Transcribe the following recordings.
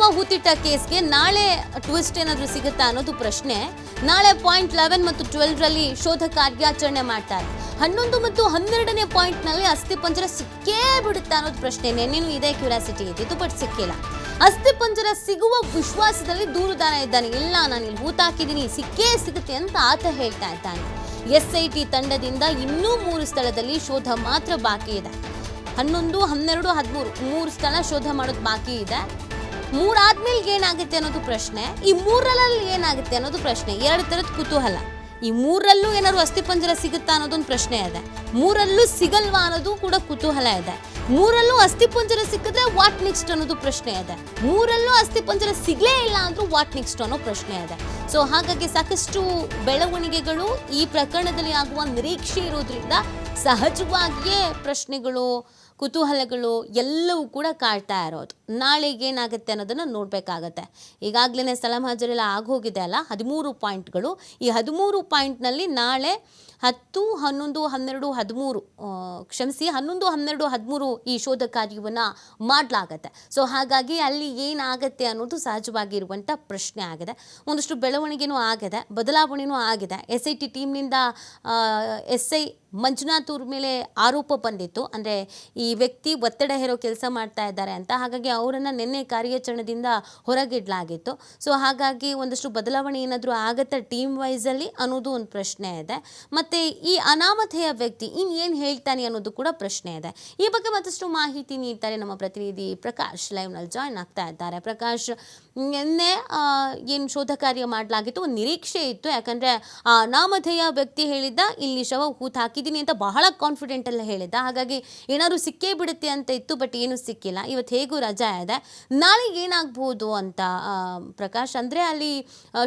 ಶವ ಹೂತಿಟ್ಟ ಕೇಸ್ಗೆ ನಾಳೆ ಟ್ವಿಸ್ಟ್ ಏನಾದರೂ ಸಿಗುತ್ತಾ ಅನ್ನೋದು ಪ್ರಶ್ನೆ. ನಾಳೆ ಪಾಯಿಂಟ್ ಲೆವೆನ್ ಮತ್ತು ಟ್ವೆಲ್ವ್ರಲ್ಲಿ ಶೋಧ ಕಾರ್ಯಾಚರಣೆ ಮಾಡ್ತಾರೆ. ಹನ್ನೊಂದು ಮತ್ತು ಹನ್ನೆರಡನೇ ಪಾಯಿಂಟ್ನಲ್ಲಿ ಅಸ್ಥಿಪಂಜರ ಸಿಕ್ಕೇ ಬಿಡುತ್ತಾ ಅನ್ನೋದು ಪ್ರಶ್ನೆ. ನೆನ್ನೆನೂ ಇದೇ ಕ್ಯೂರಿಯಾಸಿಟಿ ಇದ್ದಿತ್ತು ಬಟ್ ಸಿಕ್ಕಿಲ್ಲ. ಅಸ್ಥಿಪಂಜರ ಸಿಗುವ ವಿಶ್ವಾಸದಲ್ಲಿ ದೂರುದಾರ ಇದ್ದಾನೆ. ಇಲ್ಲ, ನಾನು ಇಲ್ಲಿ ಹೂತಾಕಿದ್ದೀನಿ ಸಿಕ್ಕೇ ಸಿಗುತ್ತೆ ಅಂತ ಆತ ಹೇಳ್ತಾ ಇದ್ದಾನೆ. ಎಸ್ ಐ ಟಿ ತಂಡದಿಂದ ಇನ್ನೂ ಮೂರು ಸ್ಥಳದಲ್ಲಿ ಶೋಧ ಮಾತ್ರ ಬಾಕಿ ಇದೆ. ಹನ್ನೊಂದು, ಹನ್ನೆರಡು, ಹದಿಮೂರು, ಮೂರು ಸ್ಥಳ ಶೋಧ ಮಾಡೋದು ಬಾಕಿ ಇದೆ. ಮೂರಾದ್ಮೇಲೆ ಏನಾಗುತ್ತೆ ಅನ್ನೋದು ಪ್ರಶ್ನೆ, ಈ ಮೂರರಲ್ಲಿ ಏನಾಗುತ್ತೆ ಅನ್ನೋದು ಪ್ರಶ್ನೆ, ಎರಡು ಥರದ ಕುತೂಹಲ. ಈ ಮೂರಲ್ಲೂ ಏನಾದ್ರು ಅಸ್ಥಿಪಂಜರ ಸಿಗುತ್ತಾ ಅನ್ನೋದೊಂದು ಪ್ರಶ್ನೆ ಇದೆ. ಮೂರಲ್ಲೂ ಸಿಗಲ್ವಾ ಅನ್ನೋದು ಕೂಡ ಕುತೂಹಲ ಇದೆ. ಮೂರಲ್ಲೂ ಅಸ್ಥಿಪಂಜರ ಸಿಕ್ಕಿದ್ರೆ ವಾಟ್ ನೆಕ್ಸ್ಟ್ ಅನ್ನೋದು ಪ್ರಶ್ನೆ ಇದೆ. ಮೂರಲ್ಲೂ ಅಸ್ಥಿಪಂಜರ ಸಿಗಲೇ ಇಲ್ಲ ಅಂದ್ರೂ ವಾಟ್ ನೆಕ್ಸ್ಟ್ ಅನ್ನೋ ಪ್ರಶ್ನೆ ಇದೆ. ಸೊ ಹಾಗಾಗಿ ಸಾಕಷ್ಟು ಬೆಳವಣಿಗೆಗಳು ಈ ಪ್ರಕರಣದಲ್ಲಿ ಆಗುವ ನಿರೀಕ್ಷೆ ಇರೋದ್ರಿಂದ ಸಹಜವಾಗಿಯೇ ಪ್ರಶ್ನೆಗಳು, ಕುತೂಹಲಗಳು ಎಲ್ಲವೂ ಕೂಡ ಕಾಡ್ತಾ ಇರೋದು. ನಾಳೆಗೆ ಏನಾಗುತ್ತೆ ಅನ್ನೋದನ್ನು ನೋಡಬೇಕಾಗತ್ತೆ. ಈಗಾಗಲೇ ಸ್ಥಳ ಆಗೋಗಿದೆ ಅಲ್ಲ? ಹದಿಮೂರು ಪಾಯಿಂಟ್ಗಳು. ಈ ಹದಿಮೂರು ಪಾಯಿಂಟ್ನಲ್ಲಿ ನಾಳೆ ಹತ್ತು, ಹನ್ನೊಂದು, ಹನ್ನೆರಡು, ಹದಿಮೂರು ಕ್ಷಮಿಸಿ ಹನ್ನೊಂದು, ಹನ್ನೆರಡು, ಹದಿಮೂರು ಈ ಶೋಧ ಕಾರ್ಯವನ್ನು ಮಾಡಲಾಗತ್ತೆ. ಸೊ ಹಾಗಾಗಿ ಅಲ್ಲಿ ಏನಾಗತ್ತೆ ಅನ್ನೋದು ಸಹಜವಾಗಿರುವಂಥ ಪ್ರಶ್ನೆ ಆಗಿದೆ. ಒಂದಷ್ಟು ಬೆಳವಣಿಗೆನೂ ಆಗಿದೆ ಬದಲಾವಣೆನೂ ಆಗಿದೆ. ಎಸ್ ಐ ಟಿ ಟೀಮ್ನಿಂದ ಎಸ್ ಐ ಮಂಜುನಾಥ್ ಅವ್ರ ಮೇಲೆ ಆರೋಪ ಬಂದಿತ್ತು. ಅಂದರೆ ಈ ವ್ಯಕ್ತಿ ಒತ್ತಡ ಹೇರೋ ಕೆಲಸ ಮಾಡ್ತಾ ಇದ್ದಾರೆ ಅಂತ. ಹಾಗಾಗಿ ಅವರನ್ನು ನಿನ್ನೆ ಕಾರ್ಯಾಚರಣೆದಿಂದ ಹೊರಗಿಡಲಾಗಿತ್ತು. ಸೊ ಹಾಗಾಗಿ ಒಂದಷ್ಟು ಬದಲಾವಣೆ ಏನಾದರೂ ಆಗತ್ತಾ ಟೀಮ್ ವೈಸಲ್ಲಿ ಅನ್ನೋದು ಒಂದು ಪ್ರಶ್ನೆ ಇದೆ. ಮತ್ತು ಈ ಅನಾಮಧೇಯ ವ್ಯಕ್ತಿ ಇನ್ನು ಏನು ಹೇಳ್ತಾನೆ ಅನ್ನೋದು ಕೂಡ ಪ್ರಶ್ನೆ ಇದೆ. ಈ ಬಗ್ಗೆ ಮತ್ತಷ್ಟು ಮಾಹಿತಿ ನೀಡ್ತಾರೆ ನಮ್ಮ ಪ್ರತಿನಿಧಿ ಪ್ರಕಾಶ್ ಲೈವ್ನಲ್ಲಿ ಜಾಯ್ನ್ ಆಗ್ತಾ ಇದ್ದಾರೆ. ಪ್ರಕಾಶ್, ನಿನ್ನೆ ಏನು ಶೋಧ ಕಾರ್ಯ ಮಾಡಲಾಗಿತ್ತು? ನಿರೀಕ್ಷೆ ಇತ್ತು. ಯಾಕಂದರೆ ಆ ಅನಾಮಧೇಯ ವ್ಯಕ್ತಿ ಹೇಳಿದ್ದ, ಇಲ್ಲಿ ಶವ ಹೂತ್ ಹಾಕಿದ್ದೀನಿ ಅಂತ ಬಹಳ ಕಾನ್ಫಿಡೆಂಟ್ ಎಲ್ಲ ಹೇಳಿದ್ದ. ಹಾಗಾಗಿ ಏನಾದ್ರು ಸಿಕ್ಕೇ ಬಿಡುತ್ತೆ ಅಂತ ಇತ್ತು ಬಟ್ ಏನು ಸಿಕ್ಕಿಲ್ಲ. ಇವತ್ತು ಹೇಗೂ ರಜಾ ಇದೆ. ನಾಳೆ ಏನಾಗ್ಬೋದು ಅಂತ ಪ್ರಕಾಶ್, ಅಂದರೆ ಅಲ್ಲಿ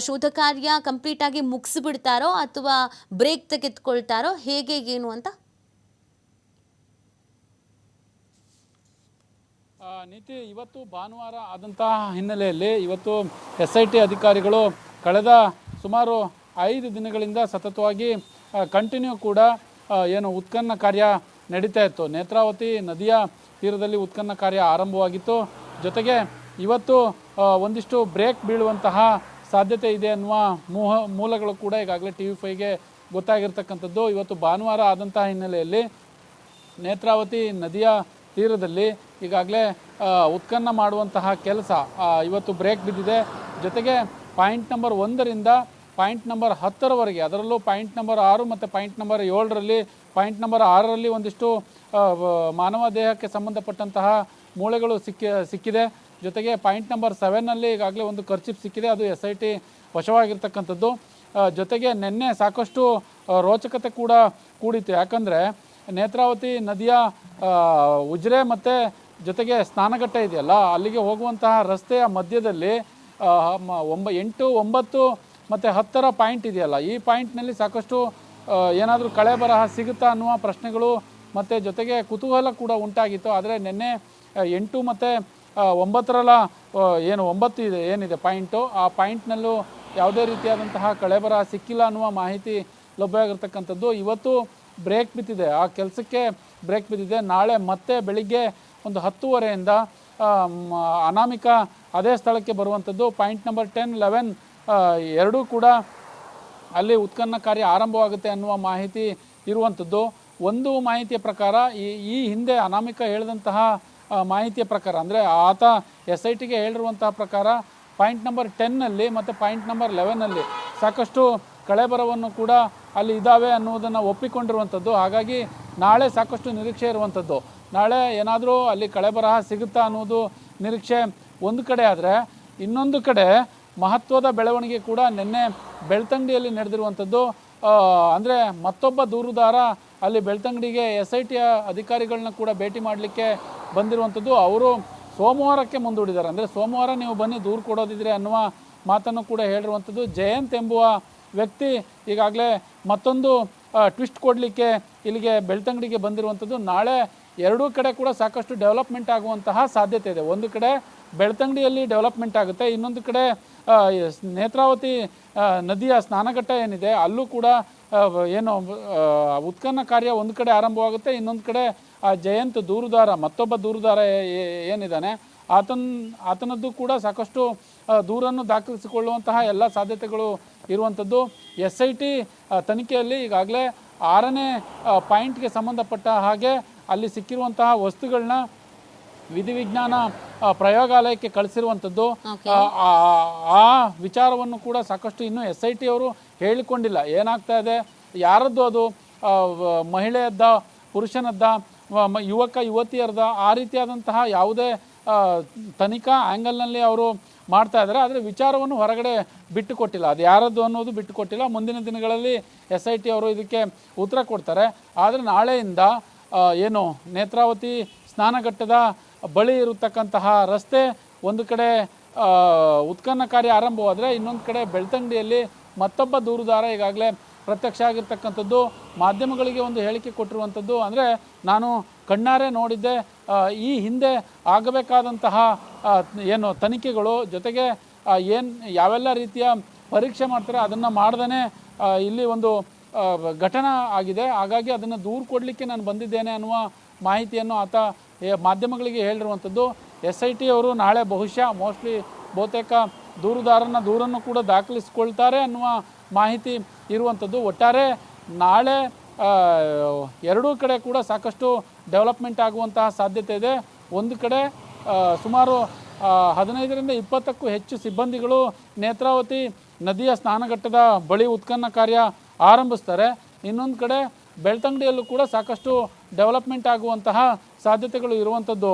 ಶೋಧ ಕಾರ್ಯ ಕಂಪ್ಲೀಟ್ ಆಗಿ ಮುಗಿಸ್ಬಿಡ್ತಾರೋ ಅಥವಾ ಬ್ರೇಕ್ ತೆಗೆದುಕೊಳ್ತಾರೋ, ಹೇಗೆ, ಏನು ಅಂತ? ನೀತಿ ಇವತ್ತು ಭಾನುವಾರ ಆದಂತಹ ಹಿನ್ನೆಲೆಯಲ್ಲಿ ಇವತ್ತು ಎಸ್ ಐ ಟಿ ಅಧಿಕಾರಿಗಳು ಕಳೆದ ಸುಮಾರು ಐದು ದಿನಗಳಿಂದ ಸತತವಾಗಿ ಕಂಟಿನ್ಯೂ ಕೂಡ ಏನು ಉತ್ಖನನ ಕಾರ್ಯ ನಡೀತಾ ಇತ್ತು. ನೇತ್ರಾವತಿ ನದಿಯ ತೀರದಲ್ಲಿ ಉತ್ಖನನ ಕಾರ್ಯ ಆರಂಭವಾಗಿತ್ತು. ಜೊತೆಗೆ ಇವತ್ತು ಒಂದಿಷ್ಟು ಬ್ರೇಕ್ ಬೀಳುವಂತಹ ಸಾಧ್ಯತೆ ಇದೆ ಅನ್ನುವ ಮೂಹ, ಮೂಲಗಳು ಕೂಡ ಈಗಾಗಲೇ ಟಿ ವಿ ಫೈಗೆ ಗೊತ್ತಾಗಿರ್ತಕ್ಕಂಥದ್ದು. ಇವತ್ತು ಭಾನುವಾರ ಆದಂತಹ ಹಿನ್ನೆಲೆಯಲ್ಲಿ ನೇತ್ರಾವತಿ ನದಿಯ ತೀರದಲ್ಲಿ ಈಗಾಗಲೇ ಉತ್ಖನ್ನ ಮಾಡುವಂತಹ ಕೆಲಸ ಇವತ್ತು ಬ್ರೇಕ್ ಬಿದ್ದಿದೆ. ಜೊತೆಗೆ ಪಾಯಿಂಟ್ ನಂಬರ್ ಒಂದರಿಂದ ಪಾಯಿಂಟ್ ನಂಬರ್ ಹತ್ತರವರೆಗೆ, ಅದರಲ್ಲೂ ಪಾಯಿಂಟ್ ನಂಬರ್ ಆರು ಮತ್ತು ಪಾಯಿಂಟ್ ನಂಬರ್ ಏಳರಲ್ಲಿ, ಪಾಯಿಂಟ್ ನಂಬರ್ ಆರರಲ್ಲಿ ಒಂದಿಷ್ಟು ಮಾನವ ದೇಹಕ್ಕೆ ಸಂಬಂಧಪಟ್ಟಂತಹ ಮೂಳೆಗಳು ಸಿಕ್ಕಿ, ಸಿಕ್ಕಿದೆ. ಜೊತೆಗೆ ಪಾಯಿಂಟ್ ನಂಬರ್ ಸೆವೆನ್ನಲ್ಲಿ ಈಗಾಗಲೇ ಒಂದು ಖರ್ಚಿಪ್ ಸಿಕ್ಕಿದೆ. ಅದು ಎಸ್ ಐ ಟಿ ವಶವಾಗಿರ್ತಕ್ಕಂಥದ್ದು ಜೊತೆಗೆ ನಿನ್ನೆ ಸಾಕಷ್ಟು ರೋಚಕತೆ ಕೂಡ ಕೂಡಿತ್ತು. ಯಾಕಂದರೆ ನೇತ್ರಾವತಿ ನದಿಯ ಉಜ್ರೆ ಮತ್ತು ಜೊತೆಗೆ ಸ್ನಾನಘಟ್ಟ ಇದೆಯಲ್ಲ, ಅಲ್ಲಿಗೆ ಹೋಗುವಂತಹ ರಸ್ತೆಯ ಮಧ್ಯದಲ್ಲಿ ಒಂಬ, ಎಂಟು ಒಂಬತ್ತು ಮತ್ತು ಹತ್ತರ ಪಾಯಿಂಟ್ ಇದೆಯಲ್ಲ, ಈ ಪಾಯಿಂಟ್ನಲ್ಲಿ ಸಾಕಷ್ಟು ಏನಾದರೂ ಕಳೆ ಬರಹ ಸಿಗುತ್ತಾ ಅನ್ನುವ ಪ್ರಶ್ನೆಗಳು ಮತ್ತು ಜೊತೆಗೆ ಕುತೂಹಲ ಕೂಡ ಉಂಟಾಗಿತ್ತು. ಆದರೆ ನಿನ್ನೆ ಎಂಟು ಮತ್ತು ಒಂಬತ್ತರಲ್ಲ ಏನು, ಒಂಬತ್ತು ಇದೆ, ಏನಿದೆ ಪಾಯಿಂಟು? ಆ ಪಾಯಿಂಟ್ನಲ್ಲೂ ಯಾವುದೇ ರೀತಿಯಾದಂತಹ ಕಳೆಬರ ಸಿಕ್ಕಿಲ್ಲ ಅನ್ನುವ ಮಾಹಿತಿ ಲಭ್ಯವಾಗಿರ್ತಕ್ಕಂಥದ್ದು. ಇವತ್ತು ಬ್ರೇಕ್ ಬಿದ್ದಿದೆ. ಆ ಕೆಲಸಕ್ಕೆ ಬ್ರೇಕ್ ಬಿದ್ದಿದೆ. ನಾಳೆ ಮತ್ತೆ ಬೆಳಿಗ್ಗೆ ಒಂದು ಹತ್ತುವರೆಯಿಂದ ಅನಾಮಿಕ ಅದೇ ಸ್ಥಳಕ್ಕೆ ಬರುವಂಥದ್ದು. ಪಾಯಿಂಟ್ ನಂಬರ್ ಟೆನ್, ಲೆವೆನ್ ಎರಡೂ ಕೂಡ ಅಲ್ಲಿ ಉತ್ಖನನ ಕಾರ್ಯ ಆರಂಭವಾಗುತ್ತೆ ಅನ್ನುವ ಮಾಹಿತಿ ಇರುವಂಥದ್ದು. ಒಂದು ಮಾಹಿತಿಯ ಪ್ರಕಾರ ಈ ಈ ಹಿಂದೆ ಅನಾಮಿಕ ಹೇಳಿದಂತಹ ಮಾಹಿತಿಯ ಪ್ರಕಾರ ಅಂದರೆ ಆತ ಎಸ್ ಐ ಟಿಗೆ ಹೇಳಿರುವಂತಹ ಪ್ರಕಾರ ಪಾಯಿಂಟ್ ನಂಬರ್ ಟೆನ್ನಲ್ಲಿ ಮತ್ತು ಪಾಯಿಂಟ್ ನಂಬರ್ ಲೆವೆನ್ನಲ್ಲಿ ಸಾಕಷ್ಟು ಕಳೆಬರವನ್ನು ಕೂಡ ಅಲ್ಲಿ ಇದ್ದಾವೆ ಅನ್ನುವುದನ್ನು ಒಪ್ಪಿಕೊಂಡಿರುವಂಥದ್ದು. ಹಾಗಾಗಿ ನಾಳೆ ಸಾಕಷ್ಟು ನಿರೀಕ್ಷೆ ಇರುವಂಥದ್ದು. ನಾಳೆ ಏನಾದರೂ ಅಲ್ಲಿ ಕಳೆಬರಹ ಸಿಗುತ್ತಾ ಅನ್ನೋದು ನಿರೀಕ್ಷೆ ಒಂದು ಕಡೆ ಆದರೆ ಇನ್ನೊಂದು ಕಡೆ ಮಹತ್ವದ ಬೆಳವಣಿಗೆ ಕೂಡ ನಿನ್ನೆ ಬೆಳ್ತಂಗಡಿಯಲ್ಲಿ ನಡೆದಿರುವಂಥದ್ದು. ಅಂದರೆ ಮತ್ತೊಬ್ಬ ದೂರುದಾರ ಅಲ್ಲಿ ಬೆಳ್ತಂಗಡಿಗೆ ಎಸ್ ಐ ಟಿಯ ಅಧಿಕಾರಿಗಳನ್ನ ಕೂಡ ಭೇಟಿ ಮಾಡಲಿಕ್ಕೆ ಬಂದಿರುವಂಥದ್ದು. ಅವರು ಸೋಮವಾರಕ್ಕೆ ಮುಂದೂಡಿದ್ದಾರೆ. ಅಂದರೆ ಸೋಮವಾರ ನೀವು ಬನ್ನಿ, ದೂರು ಕೊಡೋದಿದ್ರೆ ಅನ್ನುವ ಮಾತನ್ನು ಕೂಡ ಹೇಳಿರುವಂಥದ್ದು. ಜಯಂತ್ ಎಂಬುವ ವ್ಯಕ್ತಿ ಈಗಾಗಲೇ ಮತ್ತೊಂದು ಟ್ವಿಸ್ಟ್ ಕೊಡಲಿಕ್ಕೆ ಇಲ್ಲಿಗೆ ಬೆಳ್ತಂಗಡಿಗೆ ಬಂದಿರುವಂಥದ್ದು. ನಾಳೆ ಎರಡೂ ಕಡೆ ಕೂಡ ಸಾಕಷ್ಟು ಡೆವಲಪ್ಮೆಂಟ್ ಆಗುವಂತಹ ಸಾಧ್ಯತೆ ಇದೆ. ಒಂದು ಕಡೆ ಬೆಳ್ತಂಗಡಿಯಲ್ಲಿ ಡೆವಲಪ್ಮೆಂಟ್ ಆಗುತ್ತೆ. ಇನ್ನೊಂದು ಕಡೆ ನೇತ್ರಾವತಿ ನದಿಯ ಸ್ನಾನಘಟ್ಟ ಏನಿದೆ, ಅಲ್ಲೂ ಕೂಡ ಏನು ಉತ್ಖನ ಕಾರ್ಯ ಒಂದು ಕಡೆ ಆರಂಭವಾಗುತ್ತೆ. ಇನ್ನೊಂದು ಕಡೆ, ಆ, ಜಯಂತ್ ದೂರುದಾರ, ಮತ್ತೊಬ್ಬ ದೂರುದಾರ ಏನಿದ್ದಾನೆ, ಆತನ, ಆತನದ್ದು ಕೂಡ ಸಾಕಷ್ಟು ದೂರನ್ನು ದಾಖಲಿಸಿಕೊಳ್ಳುವಂತಹ ಎಲ್ಲ ಸಾಧ್ಯತೆಗಳು ಇರುವಂಥದ್ದು. ಎಸ್ ಐ ಟಿ ತನಿಖೆಯಲ್ಲಿ ಈಗಾಗಲೇ ಆರನೇ ಪಾಯಿಂಟ್ಗೆ ಸಂಬಂಧಪಟ್ಟ ಹಾಗೆ ಅಲ್ಲಿ ಸಿಕ್ಕಿರುವಂತಹ ವಸ್ತುಗಳನ್ನ ವಿಧಿವಿಜ್ಞಾನ ಪ್ರಯೋಗಾಲಯಕ್ಕೆ ಕಳಿಸಿರುವಂಥದ್ದು ಆ, ವಿಚಾರವನ್ನು ಕೂಡ ಸಾಕಷ್ಟು ಇನ್ನೂ ಎಸ್ ಐ ಟಿ ಅವರು ಹೇಳಿಕೊಂಡಿಲ್ಲ. ಏನಾಗ್ತಾ ಇದೆ? ಯಾರದ್ದು ಅದು? ಮಹಿಳೆಯದ್ದ ಪುರುಷನದ್ದ ಯುವಕ ಯುವತಿಯರ್ದ ಆ ರೀತಿಯಾದಂತಹ ಯಾವುದೇ ತನಿಖಾ ಆ್ಯಂಗಲ್ನಲ್ಲಿ ಅವರು ಮಾಡ್ತಾ ಇದ್ದಾರೆ. ಆದರೆ ವಿಚಾರವನ್ನು ಹೊರಗಡೆ ಬಿಟ್ಟು ಕೊಟ್ಟಿಲ್ಲ ಅದು ಯಾರದ್ದು ಅನ್ನೋದು ಬಿಟ್ಟು ಕೊಟ್ಟಿಲ್ಲ ಮುಂದಿನ ದಿನಗಳಲ್ಲಿ ಎಸ್ ಐ ಟಿ ಅವರು ಇದಕ್ಕೆ ಉತ್ತರ ಕೊಡ್ತಾರೆ. ಆದರೆ ನಾಳೆಯಿಂದ ಏನು ನೇತ್ರಾವತಿ ಸ್ನಾನಘಟ್ಟದ ಬಳಿ ಇರತಕ್ಕಂತಹ ರಸ್ತೆ ಒಂದು ಕಡೆ ಉತ್ಕನ್ನ ಕಾರ್ಯ ಆರಂಭವಾದರೆ ಇನ್ನೊಂದು ಕಡೆ ಬೆಳ್ತಂಗಡಿಯಲ್ಲಿ ಮತ್ತೊಬ್ಬ ದೂರುದಾರ ಈಗಾಗಲೇ ಪ್ರತ್ಯಕ್ಷ ಆಗಿರ್ತಕ್ಕಂಥದ್ದು. ಮಾಧ್ಯಮಗಳಿಗೆ ಒಂದು ಹೇಳಿಕೆ ಕೊಟ್ಟಿರುವಂಥದ್ದು ಅಂದರೆ, ನಾನು ಕಣ್ಣಾರೆ ನೋಡಿದ್ದೆ ಈ ಹಿಂದೆ ಆಗಬೇಕಾದಂತಹ ಏನು ತನಿಖೆಗಳು ಜೊತೆಗೆ ಏನು ಯಾವೆಲ್ಲ ರೀತಿಯ ಪರೀಕ್ಷೆ ಮಾಡ್ತಾರೆ ಅದನ್ನು ಮಾಡ್ದೇ ಇಲ್ಲಿ ಒಂದು ಘಟನೆ ಆಗಿದೆ. ಹಾಗಾಗಿ ಅದನ್ನು ದೂರು ಕೊಡಲಿಕ್ಕೆ ನಾನು ಬಂದಿದ್ದೇನೆ ಅನ್ನುವ ಮಾಹಿತಿಯನ್ನು ಆತ ಮಾಧ್ಯಮಗಳಿಗೆ ಹೇಳಿರುವಂಥದ್ದು ಎಸ್ ಐ ಟಿ ಅವರು ನಾಳೆ ಬಹುಶಃ ಮೋಸ್ಟ್ಲಿ ಬಹುತೇಕ ದೂರುದಾರನ ದೂರನ್ನು ಕೂಡ ದಾಖಲಿಸಿಕೊಳ್ತಾರೆ ಅನ್ನುವ ಮಾಹಿತಿ ಇರುವಂಥದ್ದು. ಒಟ್ಟಾರೆ ನಾಳೆ ಎರಡೂ ಕಡೆ ಕೂಡ ಸಾಕಷ್ಟು ಡೆವಲಪ್ಮೆಂಟ್ ಆಗುವಂತಹ ಸಾಧ್ಯತೆ ಇದೆ. ಒಂದು ಕಡೆ ಸುಮಾರು ಹದಿನೈದರಿಂದ ಇಪ್ಪತ್ತಕ್ಕೂ ಹೆಚ್ಚು ಸಿಬ್ಬಂದಿಗಳು ನೇತ್ರಾವತಿ ನದಿಯ ಸ್ನಾನಘಟ್ಟದ ಬಳಿ ಉತ್ಖನ್ನ ಕಾರ್ಯ ಆರಂಭಿಸ್ತಾರೆ. ಇನ್ನೊಂದು ಕಡೆ ಬೆಳ್ತಂಗಡಿಯಲ್ಲೂ ಕೂಡ ಸಾಕಷ್ಟು ಡೆವಲಪ್ಮೆಂಟ್ ಆಗುವಂತಹ ಸಾಧ್ಯತೆಗಳು ಇರುವಂಥದ್ದು